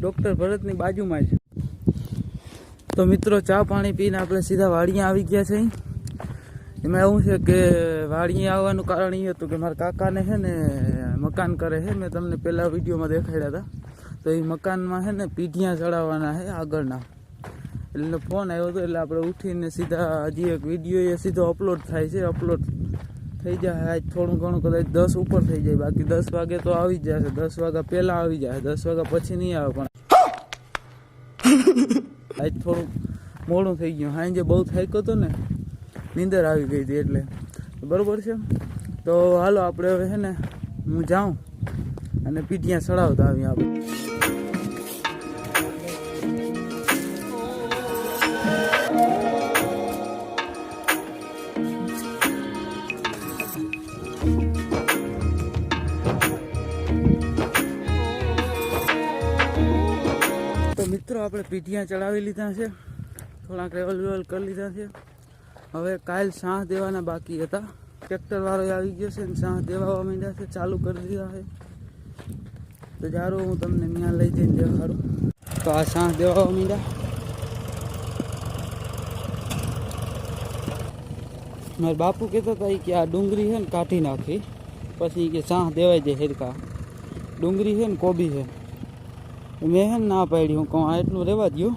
Doctor ભરતની બાજુમાં જ તો મિત્રો, ચા પાણી પીને આપણે સીધા વાડીયા આવી ગયા છે. એમાં એવું છે કે વાડીયા આવવાનું કારણ એ હતું કે મારા કાકાને છે ને મકાન કરે છે. મેં તમને પહેલાં વિડીયોમાં દેખાડ્યા હતા. તો એ મકાનમાં છે ને પીઢિયા ચડાવવાના છે આગળના. એટલે ફોન આવ્યો હતો, એટલે આપણે ઉઠીને સીધા હજી એક વીડિયો એ સીધો અપલોડ થાય છે. અપલોડ થઈ જાય, આજ થોડું ઘણું કદાચ દસ ઉપર થઈ જાય. બાકી દસ વાગે તો આવી જ જશે. દસ વાગ્યા પહેલાં આવી જાય દસ વાગ્યા પછી નહીં આવે પણ આજ થોડુંક મોડું થઈ ગયું. સાંજે બહુ થાક્યો હતો ને, નીંદર આવી ગઈ હતી એટલે. બરોબર છે? તો હાલો, આપણે હવે છે ને, હું જાઉં અને પીઠિયા ચડાવતા આવી આપણે. મિત્રો આપણે પીઢિયા ચડાવી લીધા છે. થોડાક રેવલ વેવલ કરી લીધા છે. હવે કાલ સાહ દેવાના બાકી હતા. ટ્રેક્ટર વાળો આવી ગયો છે ને સાહ દેવા માંડ્યા છે, ચાલુ કરી દીધા છે. તો જારો હું તમને ત્યાં લઈ જઈને દેખાડું. તો આ સાહ દેવા માંડ્યા. મારા બાપુ કહેતા હતા ઈ કે આ ડુંગળી છે ને કાઢી નાખી. પછી ઈ કે સાહ દેવાય જાય હેરકા ડુંગળી છે ને કોબી છે. મેં હે ના પાડી હું કહું આ એટલું રહેવા દઉં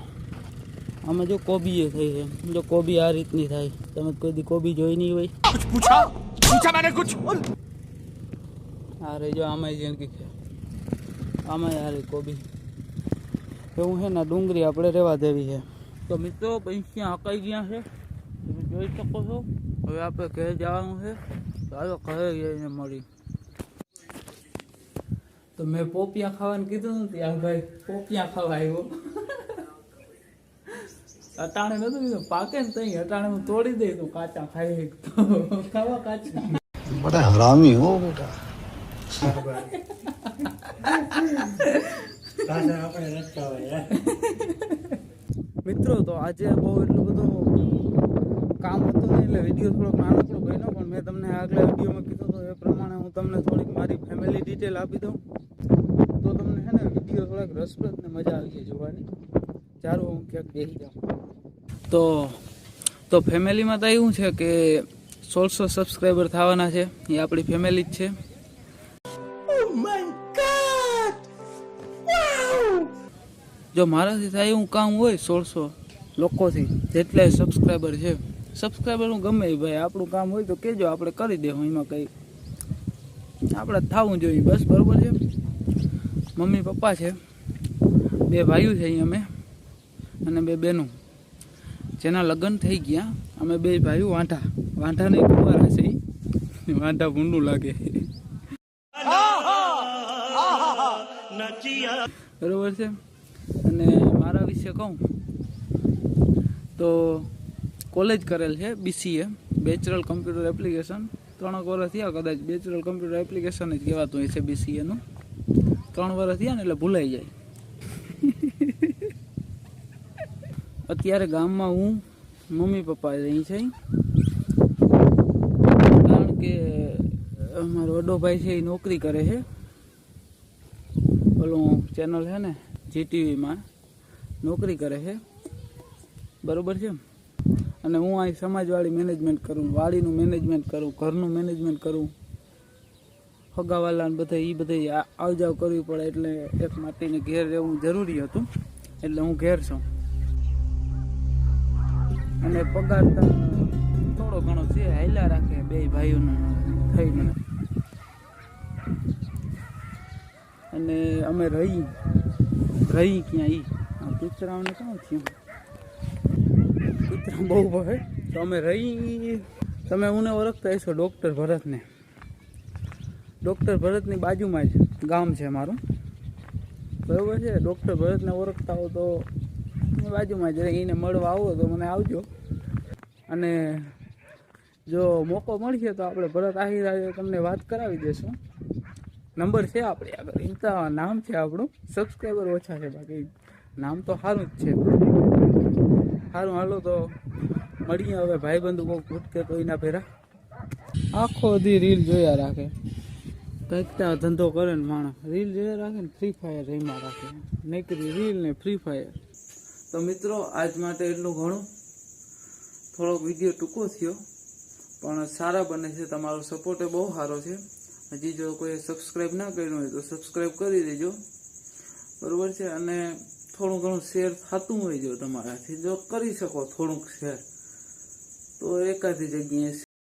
આમાં જો કોબી એ થઈ છે. જો કોબી આ રીતની થાય. તમે કોઈ દી કોબી જોઈ નહીં હોય. કુછ પૂછા પૂછા મને કુછ આ જો આમાં જિંદગી છે. આમાં આ કોબી. એવું છે ને ડુંગળી આપણે રહેવા દેવી છે. તો મિત્રો પૈસા હકાઈ ગયા છે. તમે જોઈ શકો છો. હવે આપણે ઘરે જવાનું છે. ચાલો ઘરે જઈને મળી. તો મેં પોપિયા ખાવાનું કીધું નથી આ ભાઈ પોપિયા ખાવા આવ્યો. અટાણે નતું કીધું પાકે ને તઈ અટાણે હું તોડી દઈ તું કાચા ખાઈ ખાવા કાચા. બડા હરામી હો મિત્રો તો આજે બહુ એટલું બધું કામ હતું નહીં એટલે વીડિયો થોડોક નાનકડો બન્યો પણ મેં તમને આગલા વિડીયોમાં કીધો તો એ પ્રમાણે હું તમને થોડીક મારી ડિટેલ આપી દઉં. તો તમને છે ને વીડિયો થોડાક રસપ્રદ ને મજા આવી જાય જોવાની. ચારું હું ક્યાંક બેસી જાઉં. તો તો ફેમિલીમાં તો એવું છે કે સોળસો સબસ્ક્રાઈબર થવાના છે. એ આપણી ફેમિલી જ છે. જો મારાથી થાય એવું કામ હોય સોળસો લોકોથી જેટલા સબસ્ક્રાઈબર છે. સબસ્ક્રાઈબર હું ગમે ભાઈ આપણું કામ હોય તો કહેજો આપણે કરી દેવું એમાં કંઈ આપણે થવું જોઈએ, બસ બરાબર છે? મમ્મી, પપ્પા છે. બે ભાઈઓ છે અહીં અમે અને બે બહેનો. જેના લગ્ન થઈ ગયા. અમે બે ભાઈઓ વાંઠા નહીં કુંવારા છે વાંઠા ભૂંડું લાગે. બરોબર છે? અને મારા વિશે કહું તો કોલેજ કરેલ છે બીસીએ બેચરલ કમ્પ્યુટર એપ્લિકેશન ત્રણ વર્ષ થયા કદાચ બેચરલ કમ્પ્યુટર એપ્લિકેશન જ કહેવાતું છે બીસીએનું ત્રણ વર્ષ થયા ને એટલે ભૂલાઈ જાય. અત્યારે ગામમાં હું, મમ્મી પપ્પા અહીં છે. કારણ કે મારો વડો ભાઈ છે એ નોકરી કરે છે. ઓલું ચેનલ છે ને જીટીવીમાં નોકરી કરે છે. બરોબર છે અને હું અહીં સમાજવાળી મેનેજમેન્ટ કરું, વાડીનું મેનેજમેન્ટ કરું, ઘરનું મેનેજમેન્ટ કરું. ફગાવાલાને બધા એ બધા આવજાવ કરવી પડે એટલે એક માટીને ઘેર રહેવું જરૂરી હતું, એટલે હું ઘેર છું. અને પગાર તો થોડો ઘણો છે, હાલ્યા રાખે બે ભાઈઓનો થઈને. અને અમે રહી રહી ક્યાં એ આ કૂતરાઓને કામ થયું? કૂતરા બહુ ભાઈ તો અમે રહી, તમે મને ઓળખતા હશો ડૉક્ટર ભરતને. ડૉક્ટર ભરતની બાજુમાં જ ગામ છે મારું બરાબર છે? ડૉક્ટર ભરતને ઓળખતા હો તો બાજુમાં જ રહીને મળવા આવો તો મને આવજો. અને જો મોકો મળશે તો આપણે ભરત આહિર તમને વાત કરાવી દેશું. નંબર છે આપણે આગળ. તો નામ છે આપણું. સબસ્ક્રાઈબર ઓછા છે બાકી. નામ તો સારું જ છે. સારું હાલો તો મળીએ હવે. ભાઈબંધુ કોઈ ભૂટકે તો એના ભેરા. આખો દી રીલ જોયા રાખે. કંઈક ત્યાં ધંધો કરે ને માણસ. રીલ જોયા રાખે ને ફ્રી ફાયર રમ્યા રાખે. નીકળી રીલ ને ફ્રી ફાયર તો મિત્રો આજ માટે એટલું ઘણું. થોડોક વીડિયો ટૂંકો થયો. પણ સારા બને છે. તમારો સપોર્ટ એ બહુ સારો છે. હજી જો કોઈ સબસ્ક્રાઈબ ના કર્યું હોય તો સબસ્ક્રાઈબ કરી દેજો. બરાબર છે? અને થોડું ઘણું શેર થતું હોય જો તમારાથી. જો કરી શકો થોડુંક શેર. તો એકાદી જગ્યાએ